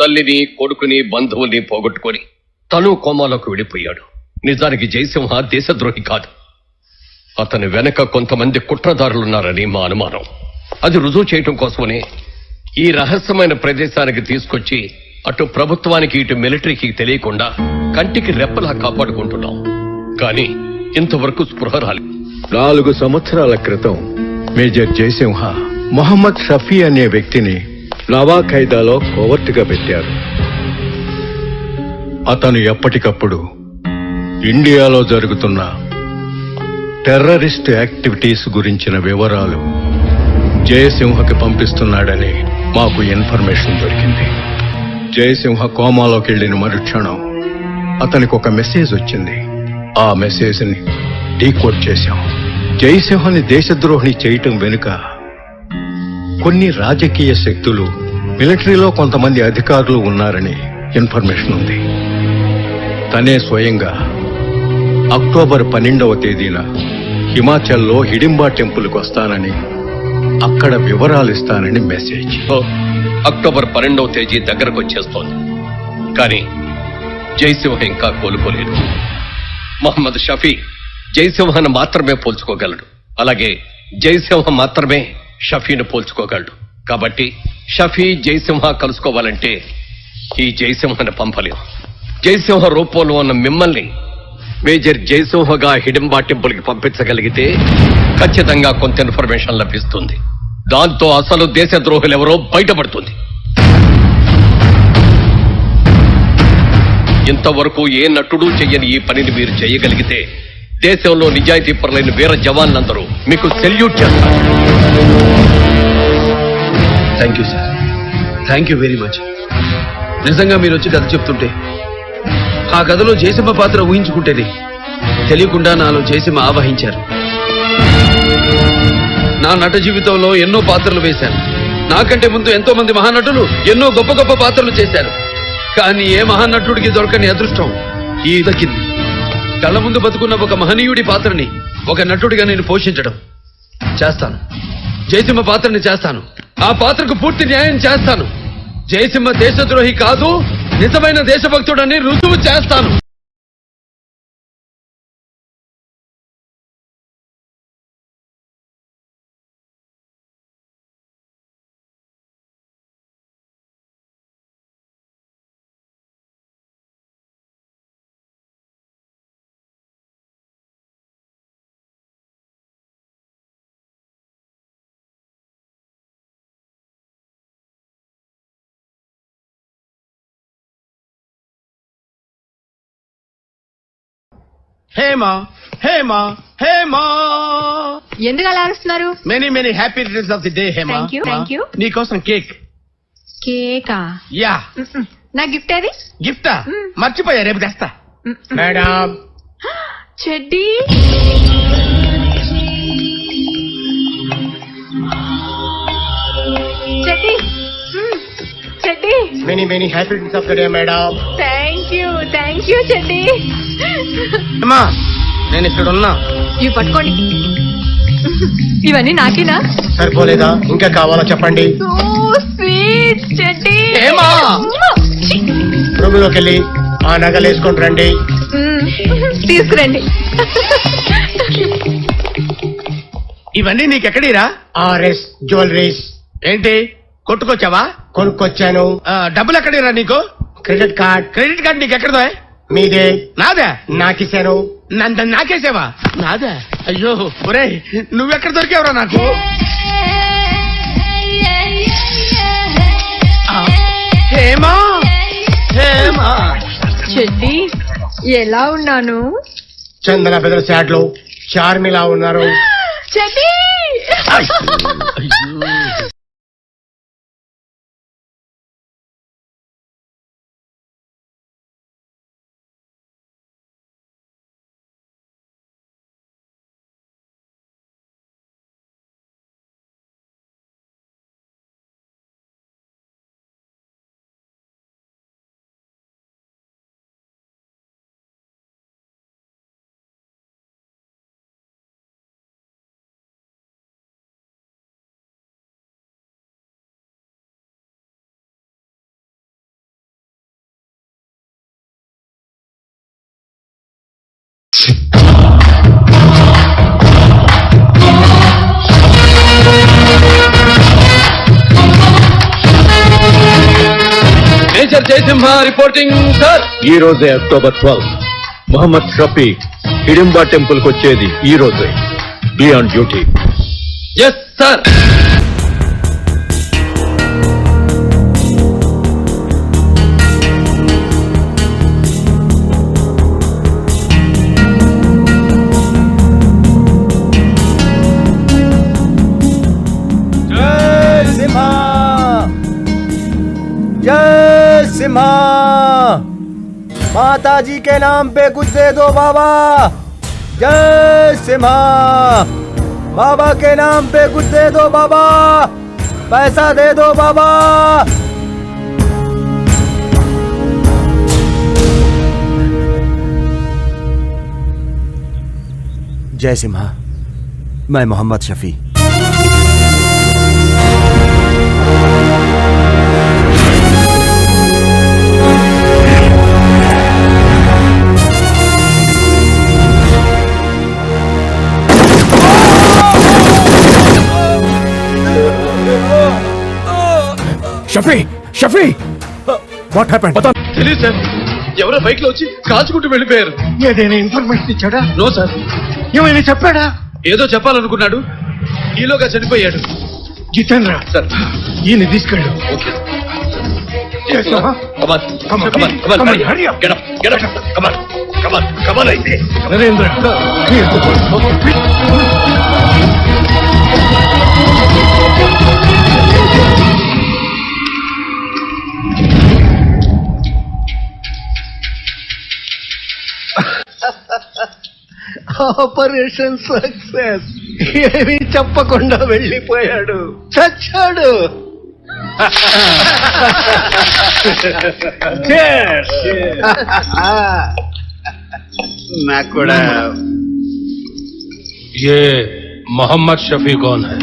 తల్లిని కొడుకుని బంధువుల్ని పోగొట్టుకొని తను కోమాలోకి వెళ్ళిపోయాడు. నిజానికి జయసింహ దేశద్రోహి కాదు. అతని వెనక కొంతమంది కుట్రదారులున్నారని మా అనుమానం. అది రుజువు చేయటం కోసమనే ఈ రహస్యమైన ప్రదేశానికి తీసుకొచ్చి అటు ప్రభుత్వానికి ఇటు మిలిటరీకి తెలియకుండా కంటికి రెప్పలా కాపాడుకుంటున్నాం. కానీ ఇంతవరకు స్పృహ రాలి నాలుగు సంవత్సరాల క్రితం మేజర్ జయసింహ మొహమ్మద్ షఫీ అనే వ్యక్తిని నవా ఖైదాలో కోవర్టుగా పెట్టారు. అతను ఎప్పటికప్పుడు ఇండియాలో జరుగుతున్న టెర్రరిస్ట్ యాక్టివిటీస్ గురించిన వివరాలు జయసింహకి పంపిస్తున్నాడని మాకు ఇన్ఫర్మేషన్ దొరికింది. జయసింహ కోమాలోకి వెళ్ళిన మరుక్షణం అతనికి ఒక మెసేజ్ వచ్చింది. ఆ మెసేజ్ని డీకోడ్ చేశాం. జయసింహని దేశద్రోహిణి చేయటం వెనుక కొన్ని రాజకీయ శక్తులు మిలిటరీలో కొంతమంది అధికారులు ఉన్నారని ఇన్ఫర్మేషన్ ఉంది. తనే స్వయంగా అక్టోబర్ పన్నెండవ తేదీన హిమాచల్లో హిడింబా టెంపుల్కి వస్తానని అక్కడ వివరాలు ఇస్తానని మెసేజ్. అక్టోబర్ పన్నెండవ తేదీ దగ్గరకు వచ్చేస్తోంది కానీ జయసింహ ఇంకా కోలుకోలేదు మహమ్మద్ షఫీ జైసింహను మాత్రమే పోల్చుకోగలడు. అలాగే జయసింహ మాత్రమే షఫీని పోల్చుకోగలడు. కాబట్టి షఫీ జయసింహ కలుసుకోవాలంటే ఈ జయసింహను పంపలేము. జయసింహ రూపంలో ఉన్న మిమ్మల్ని మేజర్ జయసింహగా హిడింబా టెంపుల్కి పంపించగలిగితే ఖచ్చితంగా కొంత ఇన్ఫర్మేషన్ లభిస్తుంది. దాంతో అసలు దేశద్రోహులు ఎవరో బయటపడుతుంది. ఇంతవరకు ఏ నటుడు చెయ్యని ఈ పనిని మీరు చేయగలిగితే దేశంలో నిజాయితీ పరులైన వీర జవాన్లందరూ మీకు సెల్యూట్ చేస్తారు. Thank you sir thank you very much నిజంగా మీరు వచ్చి కథ చెప్తుంటే ఆ కథలో జయసింహ పాత్ర ఊహించుకుంటేనే తెలియకుండా నాలో జయసింహ ఆవహించారు. నా నట జీవితంలో ఎన్నో పాత్రలు వేశాను నాకంటే ముందు ఎంతో మంది మహానటులు ఎన్నో గొప్ప గొప్ప పాత్రలు చేశారు. కానీ ఏ మహానటుడికి దొరకని అదృష్టం ఈ దక్కింది. కళ్ళ ముందు బతుకున్న ఒక మహనీయుడి పాత్రని ఒక నటుడిగా నేను పోషించడం చేస్తాను. జయసింహ పాత్రని చేస్తాను. ఆ పాత్రకు పూర్తి న్యాయం చేస్తాను. జయసింహ దేశద్రోహి కాదు నిజమైన దేశభక్తుడని రుజువు చేస్తాను. హేమా హేమా హేమా. ఎందుకు అలా అరుస్తున్నారు? Many many happy returns of the day Hema. Thank you, thank you. నీకోసం కేక్. కేకా? యా. మ్మ్. నా గిఫ్ట్ ఏది? గిఫ్టా. మర్చిపోయా రేపు తెస్తా. మ్మ్. మేడం. చెడ్డీ. చెడ్డీ. మ్మ్. చెడ్డీ. Many many happy returns of the day madam. Thank you thank you చెడ్డీ అమ్మా నేను ఇక్కడ ఉన్నా. ఇవి పట్టుకోండి. ఇవన్నీ నాకేనా? సరిపోలేదా? ఇంకా కావాలో చెప్పండి? సో స్వీట్ చెడ్డీ ఏమా? రూమ్లోకి వెళ్ళి ఆ నగలు వేసుకొని రండి. తీసుకురండి. ఇవన్నీ నీకెక్కడిరా? RS jewelleries. ఏంటి? కొట్టుకొచ్చావా? కొనుక్కొచ్చాను. డబ్బులు ఎక్కడిరా నీకు? క్రెడిట్ కార్డ్ క్రెడిట్ కార్డ్ నీకు ఎక్కడదో మీదే. నాదా? నాకిసాను నంద నాకేసావా నాదా? అయ్యో ఒరే నువ్వెక్కడ దొరికావురా నాకు? హేమా? హేమా? చెడ్డీ ఎలా ఉన్నాను? చందన బెదర్ శాడ్లో చార్మిలా ఉన్నారు. చెడ్డీ ఇన్స్పెక్టర్ జయసింహ రిపోర్టింగ్ సార్. ఈ రోజే అక్టోబర్ ట్వెల్వ్. మొహమ్మద్ షఫీ హిడింబా టెంపుల్కి వచ్చేది ఈ రోజే. Be on duty yes sir. के नाम पे कुछ दे दो बाबा। जय सिम्हा बाबा के नाम पे कुछ दे दो बाबा। पैसा दे दो बाबा। जय सिम्हा मैं मोहम्मद शफी। షఫీ షఫీ. వాట్ హ్యాపెండ్ తెలియదు సార్. ఎవరో బైక్లో వచ్చి కాల్చుకుంటూ వెళ్ళిపోయారు. ఏదైనా ఇన్ఫర్మేషన్ ఇచ్చాడా? No sir. ఏమైనా చెప్పాడా? ఏదో చెప్పాలనుకున్నాడు. ఈలోగా చనిపోయాడు. జితేంద్ర సార్. ఈయన తీసుకెళ్ళు. ఓకే. చేస్తావా? Operation success. ఏమీ చెప్పకుండా వెళ్ళిపోయాడు. చచ్చాడు. నాకు కూడా ఏ మొహమ్మద్ షఫీ కోన్ హై.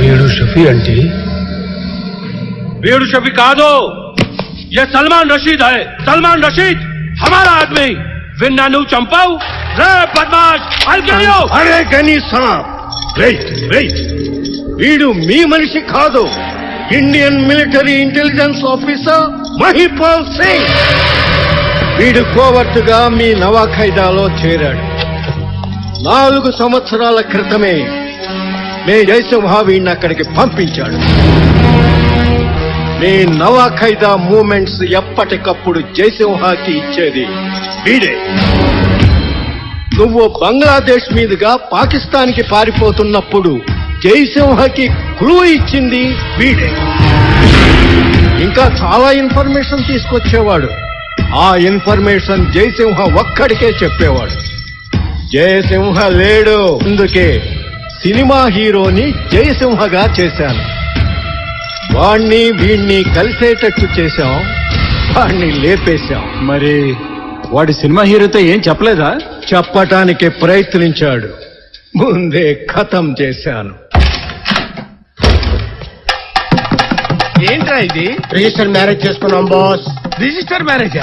వీడు షఫీ అంటే? వీడు షఫీ కాదు. ये सलमान रशीद है सलमान रशीद हमारा आदमी విన్నా నువ్వు చంపావు రే బద్మాష్ అల్కెళ్ళో అరే కనీసం వెయిట్ వెయిట్ వీడు మీ మనిషి కాదు Indian military intelligence officer Mahipal Singh వీడు కోవర్టుగా మీ నవాఖైదాలో చేరాడు నాలుగు సంవత్సరాల క్రితమే మే జయసింహ వీడిని అక్కడికి పంపించాడు మీ నవాఖైదా మూమెంట్స్ ఎప్పటికప్పుడు జయసింహాకి ఇచ్చేది. వీడే. నువ్వు బంగ్లాదేశ్ మీదుగా పాకిస్తాన్కి పారిపోతున్నప్పుడు జైసింహకి క్లూ ఇచ్చింది వీడే. ఇంకా చాలా ఇన్ఫర్మేషన్ తీసుకొచ్చేవాడు. ఆ ఇన్ఫర్మేషన్ జయసింహ ఒక్కడికే చెప్పేవాడు. జయసింహ లేడు. అందుకే సినిమా హీరోని జయసింహగా చేశాను. వాణ్ణి వీణ్ణి కలిసేటట్టు చేశాం. వాణ్ణి లేపేశాం. మరి వాడి సినిమా హీరోతో ఏం చెప్పలేదా? చెప్పటానికి ప్రయత్నించాడు. ముందే ఖతం చేశాను. ఏంట్రా ఇది? రిజిస్టర్ మ్యారేజ్ చేసుకున్నాం బాస్. Register marriage?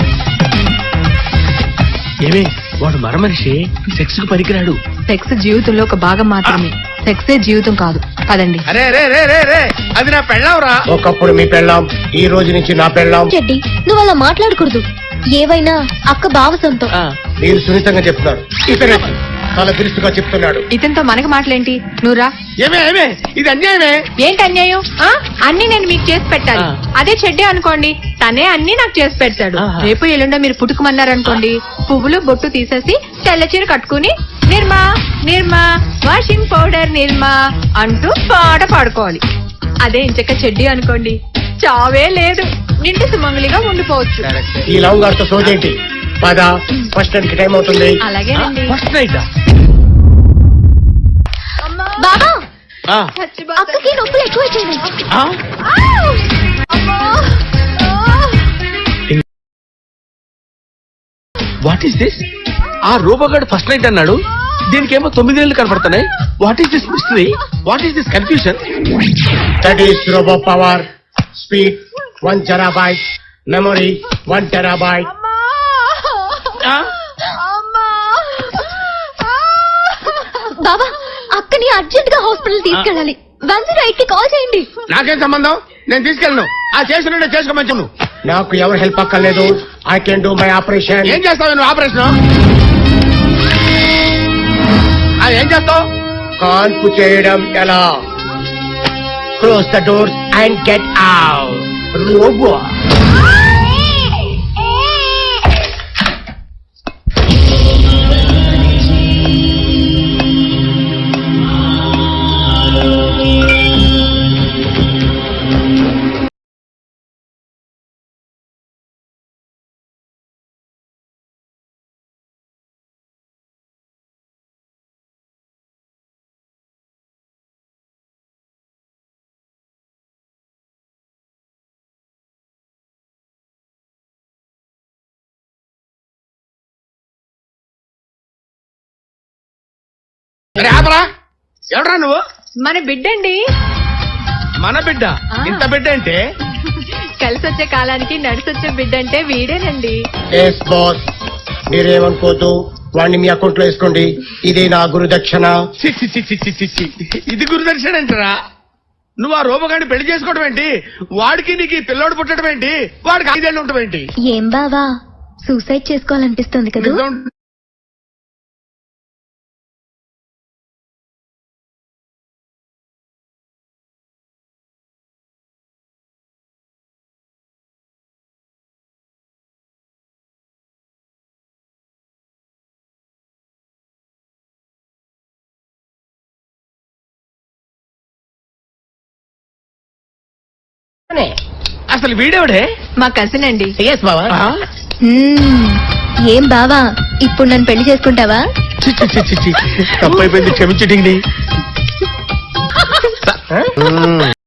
ఏమి వాడు మరమనిషి సెక్స్కు పనికిరాడు. సెక్స్ జీవితంలో ఒక భాగం మాత్రమే. సెక్సే జీవితం కాదు. పదండి. అరే రే రే రే రే అది నా పెళ్ళావురా ఒకప్పుడు మీ పెళ్ళాం ఈ రోజు నుంచి నా పెళ్ళాం. చెడ్డి నువ్వు అలా మాట్లాడకూడదు. ఏవైనా అక్క బావ సొంతం. మీరు సున్నితంగా చెప్తున్నారు. ఇతనే చాలా బిరుస్తుగా చెప్తున్నాడు. ఇతనితో మనకి మాటలేంటి? నువ్వురా ఏమే ఏమే ఇది అన్యాయమే? ఏంటి అన్యాయం? ఆ? అన్ని నేను మీకు చేసి పెట్టాలి. అదే చెడ్డే అనుకోండి. తనే అన్ని నాకు చేసి పెడతాడు. రేపు ఎల్లుండో మీరు పుట్టుకుమన్నారనుకోండి పువ్వులు బొట్టు తీసేసి తెల్ల చీర కట్టుకుని నిర్మా నిర్మా వాషింగ్ పౌడర్ నిర్మా అంటూ పాట పాడుకోవాలి. అదే ఇంచక్క చెడ్డి అనుకోండి. చావే లేదు. నిండు సుమంగలిగా ఉండిపోవచ్చు. ఈ లవ్ గారితో సోదేంటి పద ఫస్ట్కి టైం అవుతుంది. అలాగేనండి. బాబా! అక్కకి నొప్పులు ఎక్కువ వాట్ ఈస్ దిస్ ఆ రూపగాడు ఫస్ట్ నైట్ అన్నాడు. దీనికేమో తొమ్మిది నెలలు కనపడుతున్నాయి what is this mystery what is this confusion that is robo power speed one terabyte memory one terabyte బాబా అక్కని అర్జెంట్గా హాస్పిటల్ తీసుకెళ్ళాలి. వన్ జీరో ఎయిట్కి కాల్ చేయండి. నాకేం సంబంధం? నేను తీసుకెళ్ళను. ఆ చేసినట్టే చేసుకోమని చెప్పు నాకు ఎవరు హెల్ప్ అక్కర్లేదు. I can do my operation ఏం చేస్తావు నువ్వు? ఆపరేషన్? ఏం చేస్తావు? కాన్పు చేయడం ఎలా? Close the doors and get out robo. అరే ఆపరా. ఎవడరా నువ్వు? మన బిడ్డండి. మన బిడ్డ. ఇంత బిడ్డ అంటే? కలిసి వచ్చే కాలానికి నడిసొచ్చే బిడ్డ అంటే వీడేనండి. ఎస్ బాస్ మీరేమనుకోద్దు వాడిని మీ అకౌంట్లో వేసుకోండి. ఇదే నా గురుదక్షిణ. చి, చి, చి, చి, చి, చి, చి. ఇది గురుదర్శన్ ఏంటరా నువ్వు ఆ రూపగాడిని పెళ్ళి చేసుకోవడం ఏంటి? వాడికి నీకు ఈ పిల్లోడు పుట్టడం ఏంటి? వాడికి ఐదేళ్ళు ఉండటం ఏంటి? ఏం బావా? సూసైడ్ చేసుకోవాలనిపిస్తుంది కదా. నిజం. అసలు వీడేవిడే? మా కజిన్ అండి. ఎస్ బాబా మ్మ్. ఏం బావా? ఇప్పుడు నన్ను పెళ్ళి చేసుకుంటావా? తప్పైపోయింది క్షమించండి